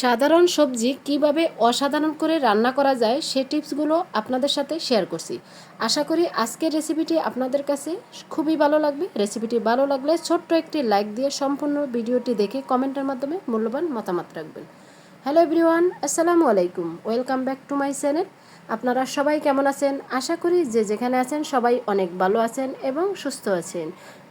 সাধারণ সবজি কীভাবে অসাধারণ করে রান্না করা যায় সে টিপসগুলো আপনাদের সাথে শেয়ার করছি। আশা করি আজকের রেসিপিটি আপনাদের কাছে খুবই ভালো লাগবে। রেসিপিটি ভালো লাগলে ছোট্ট একটি লাইক দিয়ে সম্পূর্ণ ভিডিওটি দেখে কমেন্টের মাধ্যমে মূল্যবান মতামত রাখবেন। হ্যালো এভরিওয়ান, আসসালামু আলাইকুম। Welcome back to my channel. আপনারা সবাই কেমন আছেন? আশা করি যে যেখানে আছেন সবাই অনেক ভালো আছেন এবং সুস্থ আছেন।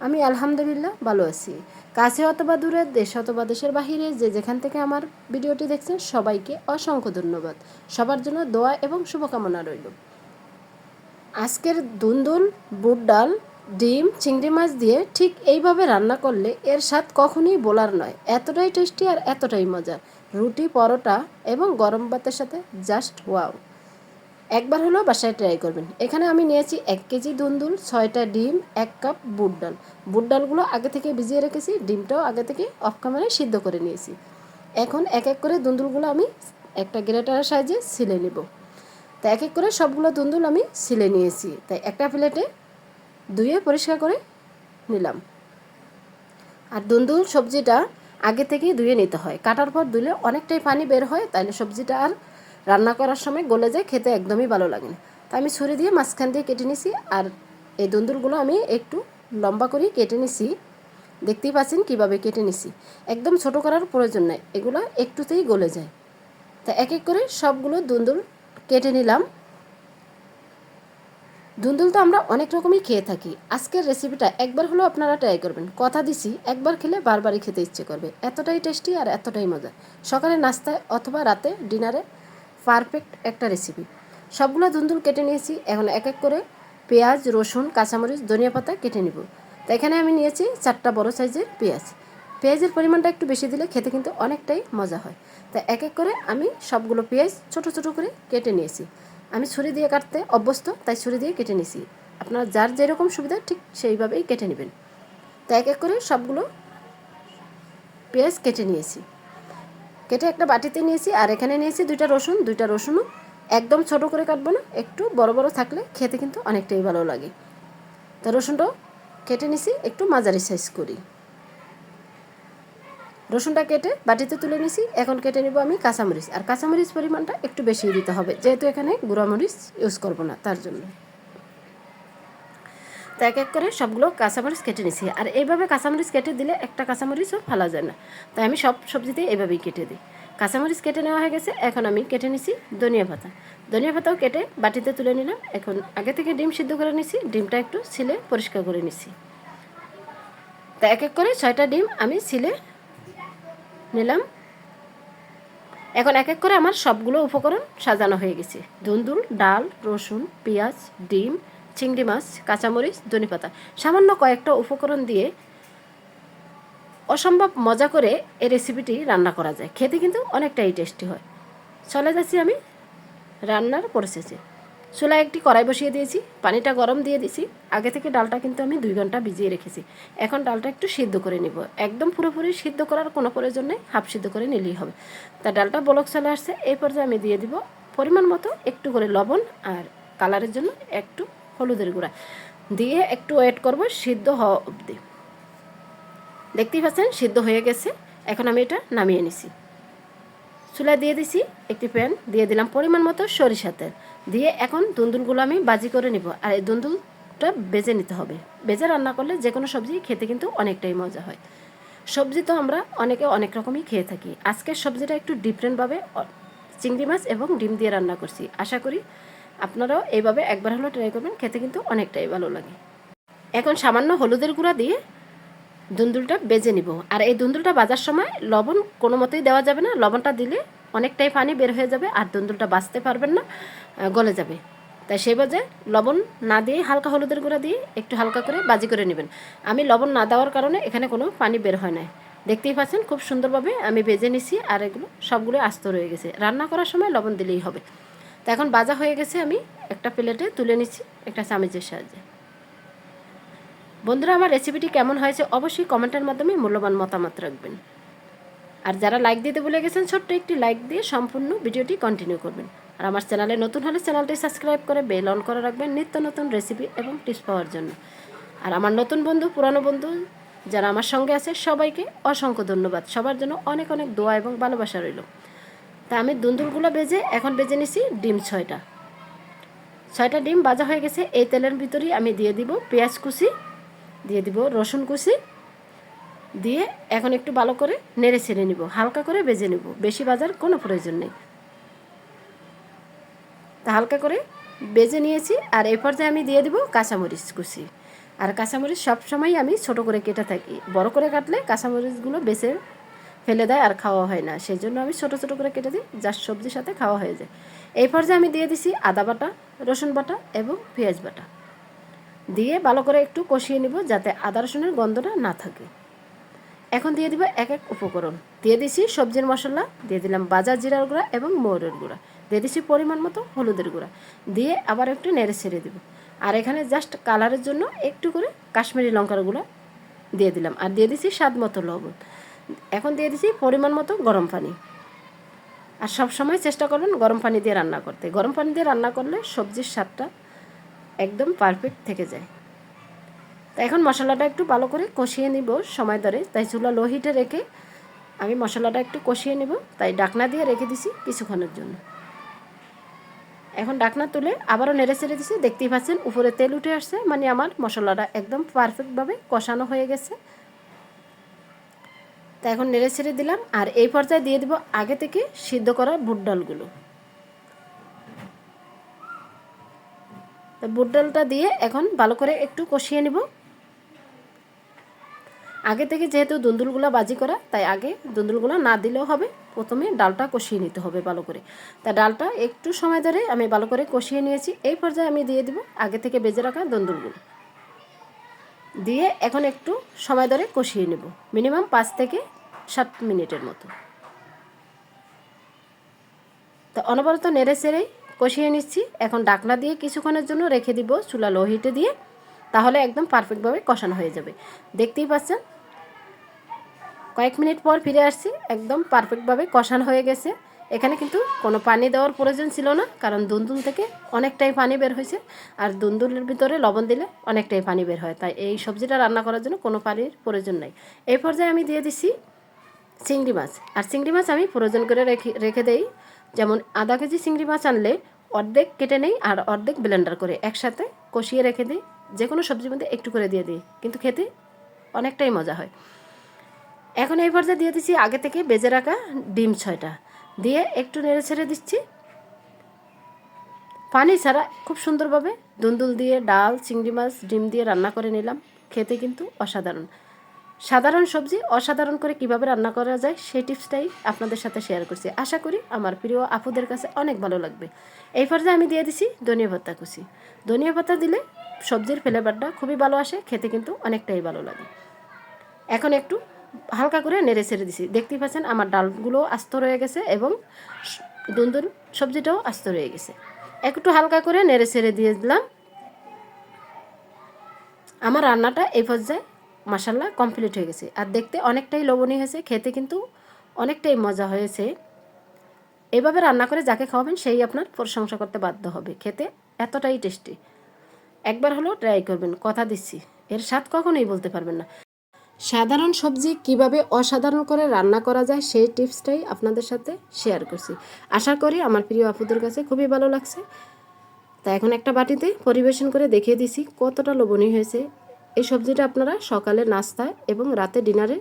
আমি আলহামদুলিল্লাহ ভালো আছি। কাছে অথবা দূরে, দেশ অথবা দেশের বাহিরে, যে যেখান থেকে আমার ভিডিওটি দেখছেন, সবাইকে অসংখ্য ধন্যবাদ। সবার জন্য দোয়া এবং শুভকামনা রইল। আজকের দুন্দুল, বুট ডাল, ডিম, চিংড়ি মাছ দিয়ে ঠিক এইভাবে রান্না করলে এর স্বাদ কখনোই বলার নয়। এতটাই টেস্টি আর এতটাই মজা রুটি, পরোটা এবং গরম ভাতের সাথে জাস্ট ওয়াও একবার হলেও বাসায় ট্রাই করবেন। এখানে আমি নিয়েছি এক কেজি দুন্দুল, ছয়টা ডিম, এক কাপ বুট ডাল। বুট ডালগুলো আগে থেকে ভিজিয়ে রেখেছি, ডিমটাও আগে থেকে অফ ক্যামেরায় সিদ্ধ করে নিয়েছি। এখন এক এক করে দুন্দুলগুলো আমি একটা গ্রেটারের সাহায্যে ছিলে নেব। তা এক এক করে সবগুলো দুন্দুল আমি ছিলে নিয়েছি। তাই একটা প্লেটে ধুয়ে পরিষ্কার করে নিলাম। আর দুন্দুল, সবজিটা আগে থেকেই ধুয়ে নিতে হয়। কাটার পর ধুলে অনেকটাই পানি বের হয় তাহলে সবজিটা আর রান্না করার সময় গলে যায়, খেতে একদমই ভালো লাগে না। তা আমি ছুরি দিয়ে মাঝখান দিয়ে কেটে নিছি, আর এই দুন্দুলগুলো আমি একটু লম্বা করে কেটে নিছি। দেখতেই পাচ্ছেন কীভাবে কেটে নিছি। একদম ছোট করার প্রয়োজন নাই, এগুলো একটুতেই গলে যায়। তা এক এক করে সবগুলো দুন্দুল কেটে নিলাম। দুন্দুল তো আমরা অনেক রকমই খেয়ে থাকি। আজকের রেসিপিটা একবার হলেও আপনারা ট্রাই করবেন। কথা দিছি, একবার খেলে বারবারই খেতে ইচ্ছে করবে। এতটাই টেস্টি আর এতটাই মজা সকালে নাস্তায় অথবা রাতে ডিনারে পারফেক্ট একটা রেসিপি সবগুলো দুন্দুল কেটে নিয়েছি। এখন এক এক করে পেঁয়াজ, রসুন, কাঁচামরিচ, ধনিয়া পাতা কেটে নিব। তো এখানে আমি নিয়েছি চারটা বড় সাইজের পেঁয়াজ। পেঁয়াজের পরিমাণটা একটু বেশি দিলে খেতে কিন্তু অনেকটাই মজা হয়। তা এক এক করে আমি সবগুলো পেঁয়াজ ছোট ছোট করে কেটে নিয়েছি। আমি ছুরি দিয়ে কাটতে অভ্যস্ত, তাই ছুরি দিয়ে কেটে নিয়েছি আপনার যার যেরকম সুবিধা, ঠিক সেইভাবেই কেটে নেবেন। তা এক এক করে সবগুলো পেঁয়াজ কেটে নিয়েছি। কেটে একটা বাটিতে নিয়েছি, আর এখানে নিয়েছি দুইটা রসুন। দুইটা রসুনও একদম ছোট করে কাটবো না, একটু বড় বড় থাকলে খেতে কিন্তু অনেকটাই ভালো লাগে। তা রসুনটাও কেটে নিছি, একটু মাঝারি সাইজ করি। রসুনটা কেটে বাটিতে তুলে নিছি। এখন কেটে নেব আমি কাঁচামরিচ। আর কাঁচামরিচ পরিমাণটা একটু বেশি দিতে হবে, যেহেতু এখানে গুঁড়ামরিচ ইউজ করব না, তার জন্য। তো এক এক করে সবগুলো কাঁচামরিচ কেটে নিছি। আর এইভাবে কাঁচামরিচ কেটে দিলে একটা কাঁচামরিচও ফেলা যায় না। তাই আমি সব সবজিতেই এইভাবেই কেটে দিই। কাঁচামরিচ কেটে নেওয়া হয়ে গেছে, এখন আমি কেটে নিছি ধনিয়া পাতা। ধনিয়া পাতাও কেটে বাটিতে তুলে নিলাম। এখন আগে থেকে ডিম সিদ্ধ করে নিছি, ডিমটা একটু ছিলে পরিষ্কার করে নিছি। তা এক এক করে ছয়টা ডিম আমি ছিলে নিলাম। এখন এক এক করে আমার সবগুলো উপকরণ সাজানো হয়ে গেছে। দুন্দুল ডাল, রসুন, পেঁয়াজ, ডিম, চিংড়ি মাছ, কাঁচামরিচ, ধনেপাতা। সামান্য কয়েকটা উপকরণ দিয়ে অসম্ভব মজা করে এই রেসিপিটি রান্না করা যায়। খেতে কিন্তু অনেকটাই টেস্টি হয়। চলে যাচ্ছি আমি রান্নার প্রসেসে চুলায় একটি কড়াই বসিয়ে দিয়েছি, পানিটা গরম দিয়ে দিয়েছি আগে থেকে ডালটা কিন্তু আমি দুই ঘণ্টা ভিজিয়ে রেখেছি। এখন ডালটা একটু সিদ্ধ করে নিব। একদম পুরোপুরি সিদ্ধ করার কোনো প্রয়োজন নেই, হাফ সিদ্ধ করে নিলেই হবে। তা ডালটা বলক চলে আসছে, এই পর্যায়ে আমি দিয়ে দিব পরিমাণ মতো একটু করে লবণ আর কালারের জন্য একটু হলুদের গুঁড়া। দিয়ে একটু ওয়েট করব, সিদ্ধ হওয়া অবধি। দেখতেই পাচ্ছেন, সিদ্ধ হয়ে গেছে। এখন আমি এটা নামিয়ে নিছি। চুলা দিয়ে দিছি একটি প্যান, দিয়ে দিলাম পরিমাণ মতো সরিষা তেল। দিয়ে এখন দুন্দুলগুলো আমি বাজি করে নিব আর এই দুন্দুলটা বেজে নিতে হবে। বেজে রান্না করলে যে কোনো সবজি খেতে কিন্তু অনেকটাই মজা হয়। সবজি তো আমরা অনেকে অনেক রকমই খেয়ে থাকি। আজকের সবজিটা একটু ডিফারেন্টভাবে চিংড়ি মাছ এবং ডিম দিয়ে রান্না করছি। আশা করি আপনারাও এইভাবে একবার হলেও ট্রাই করবেন, খেতে কিন্তু অনেকটাই ভালো লাগে। এখন সামান্য হলুদের গুঁড়া দিয়ে দুন্দুলটা বেজে নিব। আর এই দুন্দুলটা বাজার সময় লবণ কোনো মতেই দেওয়া যাবে না। লবণটা দিলে অনেকটাই পানি বের হয়ে যাবে আর দুন্দুলটা বাঁচতে পারবেন না গলে যাবে। তাই সেই বাজে লবণ না দিয়ে হালকা হলুদের গুঁড়া দিয়ে একটু হালকা করে বাজি করে নেবেন। আমি লবণ না দেওয়ার কারণে এখানে কোনো পানি বের হয় না দেখতেই পাচ্ছেন খুব সুন্দরভাবে আমি বেজে নিছি আর এগুলো সবগুলো আস্ত রয়ে গেছে। রান্না করার সময় লবণ দিলেই হবে। তো এখন বাজা হয়ে গেছে আমি একটা প্লেটে তুলে নিচ্ছি একটা চামচের সাহায্যে। বন্ধুরা, আমার রেসিপিটি কেমন হয়েছে অবশ্যই কমেন্টের মাধ্যমে মূল্যবান মতামত রাখবেন। আর যারা লাইক দিতে ভুলে গেছেন, ছোট্ট একটি লাইক দিয়ে সম্পূর্ণ ভিডিওটি কন্টিনিউ করবেন। আর আমার চ্যানেলে নতুন হলে চ্যানেলটি সাবস্ক্রাইব করে বেল অন করে রাখবেন নিত্য নতুন রেসিপি এবং টিপস পাওয়ার জন্য। আর আমার নতুন বন্ধু, পুরানো বন্ধু যারা আমার সঙ্গে আছে, সবাইকে অসংখ্য ধন্যবাদ। সবার জন্য অনেক অনেক দোয়া এবং ভালোবাসা রইল। তা আমি দুন্দুলগুলো বেজে এখন বেজে নিছি ডিম ছয়টা। ছয়টা ডিম বাজা হয়ে গেছে, এই তেলের ভিতরেই আমি দিয়ে দিব পেঁয়াজ কুচি দিয়ে দিব রসুন কুচি। দিয়ে এখন একটু ভালো করে নেড়ে ছেড়ে নিব। হালকা করে বেজে নিব। বেশি বাজার কোনো প্রয়োজন নেই। তা হালকা করে বেজে নিয়েছি। আর এই পর্যায়ে আমি দিয়ে দিব কাঁচামরিচ কুচি। আর কাঁচামরিচ সবসময় আমি ছোট করে কেটে থাকি। বড় করে কাটলে কাঁচামরিচগুলো বেছে ফেলে দেয় আর খাওয়া হয় না। সেই জন্য আমি ছোট ছোট করে কেটে দিই, যার সবজির সাথে খাওয়া হয়ে যায়। এই পর্যায়ে আমি দিয়ে দিছি আদা বাটা, রসুন বাটা এবং পেঁয়াজ বাটা। দিয়ে ভালো করে একটু কষিয়ে নিব যাতে আদা রসুনের গন্ধটা না থাকে। এখন দিয়ে দিব এক এক উপকরণ। দিয়ে দিছি সবজির মশলা, দিয়ে দিলাম বাজার জিরার গুঁড়া এবং ময়ূরের গুঁড়া। দিয়ে দিছি পরিমাণ মতো হলুদের গুঁড়া। দিয়ে আবার একটু নেড়ে ছেড়ে দিব। আর এখানে জাস্ট কালারের জন্য একটু করে কাশ্মীরি লঙ্কার গুঁড়া দিয়ে দিলাম। আর দিয়ে দিছি স্বাদ মতো লবণ। এখন দিয়ে দিছি পরিমাণ মতো গরম পানি। আর সব সময় চেষ্টা করবেন গরম পানি দিয়ে রান্না করতে। গরম পানি দিয়ে রান্না করলে সবজির স্বাদটা একদম পারফেক্ট থেকে যায়। তা এখন মশলাটা একটু ভালো করে কষিয়ে নিব সময় ধরে। তাই চুলা লো হিটে রেখে আমি মশলাটা একটু কষিয়ে নিব। তাই ডাকনা দিয়ে রেখে দিছি কিছুক্ষণের জন্য। এখন ডাকনা তুলে আবারও নেড়ে ছেড়ে দিছি। দেখতেই পাচ্ছেন উপরে তেল উঠে আসছে। মানে আমার মশলাটা একদম পারফেক্টভাবে কষানো হয়ে গেছে। তা এখন নেড়ে ছেড়ে দিলাম। আর এই পর্যায়ে দিয়ে দিব আগে থেকে সিদ্ধ করা বুট ডালগুলো। বুট ডালটা দিয়ে এখন ভালো করে একটু কষিয়ে নিব। আগে থেকে যেহেতু দুন্দুলগুলো বাজি করা, তাই আগে দুন্দুলগুলো না দিলেও হবে। প্রথমে ডালটা কষিয়ে নিতে হবে ভালো করে। তা ডালটা একটু সময় ধরে আমি ভালো করে কষিয়ে নিয়েছি। এই পর্যায়ে আমি দিয়ে দিব আগে থেকে বেজে রাখা দুন্দুলগুলো। দিয়ে এখন একটু সময় ধরে কষিয়ে নেব। মিনিমাম পাঁচ থেকে সাত মিনিটের মতো। তো অনবরত নেড়ে সেড়েই কষিয়ে নিচ্ছি। এখন ডাকনা দিয়ে কিছুক্ষণের জন্য রেখে দিব চুলা লো হিটে দিয়ে, তাহলে একদম পারফেক্টভাবে কষানো হয়ে যাবে। দেখতেই পাচ্ছেন? কয়েক মিনিট পর ফিরে আসছি, একদম পারফেক্টভাবে কষানো হয়ে গেছে। এখানে কিন্তু কোনো পানি দেওয়ার প্রয়োজন ছিল না, কারণ দুন্দুল থেকে অনেকটাই পানি বের হয়েছে, আর দুন্দুলের ভিতরে লবণ দিলে অনেকটাই পানি বের হয়। তাই এই সবজিটা রান্না করার জন্য কোনো পানির প্রয়োজন নাই। এই পর্যায়ে আমি দিয়ে দিছি চিংড়ি মাছ। আর চিংড়ি মাছ আমি প্রয়োজন করে রেখে রেখে দেই। যেমন আধা কেজি চিংড়ি মাছ আনলে অর্ধেক কেটে নেই আর অর্ধেক ব্লেন্ডার করে একসাথে কষিয়ে রেখে দিই। যে কোনো সবজির মধ্যে একটু করে দিয়ে দিই, কিন্তু খেতে অনেকটাই মজা হয়। এখন এই পর্যায়ে দিয়ে দিচ্ছি আগে থেকে বেজে রাখা ডিম ছয়টা। দিয়ে একটু নেড়ে ছেড়ে দিচ্ছি। পানি ছাড়া খুব সুন্দরভাবে দুন্দুল দিয়ে ডাল, চিংড়ি মাছ, ডিম দিয়ে রান্না করে নিলাম। খেতে কিন্তু অসাধারণ। সাধারণ সবজি অসাধারণ করে কীভাবে রান্না করা যায়, সেই টিপসটাই আপনাদের সাথে শেয়ার করছি। আশা করি আমার প্রিয় আপুদের কাছে অনেক ভালো লাগবে। এই পর্যায়ে আমি দিয়ে দিছি ধনিয়া পাতা কুচি। ধনিয়া পাতা দিলে সবজির ফ্লেভারটা খুবই ভালো আসে, খেতে কিন্তু অনেকটাই ভালো লাগে। এখন একটু হালকা করে নেড়ে ছেড়ে দিছি। দেখতেই পাচ্ছেন আমার ডালগুলো আস্ত রয়ে গেছে এবং দুন্দুর সবজিটাও আস্ত রয়ে গেছে। একটু হালকা করে নেড়ে ছেড়ে দিয়ে দিলাম। আমার রান্নাটা এই পর্যায়ে মাসাল্লাহ কমপ্লিট হয়ে গেছে। আর দেখতে অনেকটাই লোভনীয় হয়েছে, খেতে কিন্তু অনেকটাই মজা হয়েছে। এভাবে রান্না করে যাকে খাওয়াবেন, সেই আপনার প্রশংসা করতে বাধ্য হবে। খেতে এতটাই টেস্টি একবার হলেও ট্রাই করবেন, কথা দিচ্ছি। এর স্বাদ কখনোই বলতে পারবেন না। সাধারণ সবজি কীভাবে অসাধারণ করে রান্না করা যায়, সেই টিপসটাই আপনাদের সাথে শেয়ার করছি। আশা করি আমার প্রিয় আপুদের কাছে খুবই ভালো লাগছে। তা এখন একটা বাটিতে পরিবেশন করে দেখিয়ে দিছি কতটা লোভনীয় হয়েছে। এই সবজিটা আপনারা সকালে নাস্তায় এবং রাতে ডিনারে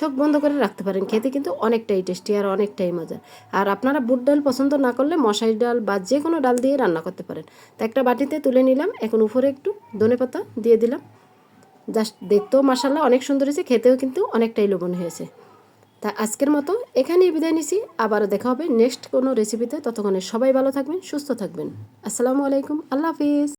চোখ বন্ধ করে রাখতে পারেন। খেতে কিন্তু অনেকটাই টেস্টি আর অনেকটাই মজা আর আপনারা বুট ডাল পছন্দ না করলে মশারি ডাল বা যে কোনো ডাল দিয়ে রান্না করতে পারেন। তা একটা বাটিতে তুলে নিলাম। এখন উপরে একটু ধনে পাতা দিয়ে দিলাম। জাস্ট দেখতেও মাসাল্লাহ অনেক সুন্দর হয়েছে। খেতেও কিন্তু অনেকটাই লোভনীয় হয়েছে। তা আজকের মতো এখানেই বিদায় নিছি। আবারও দেখা হবে নেক্সট কোনো রেসিপিতে ততক্ষণে সবাই ভালো থাকবেন, সুস্থ থাকবেন। আসসালামু আলাইকুম। আল্লাহ হাফিজ।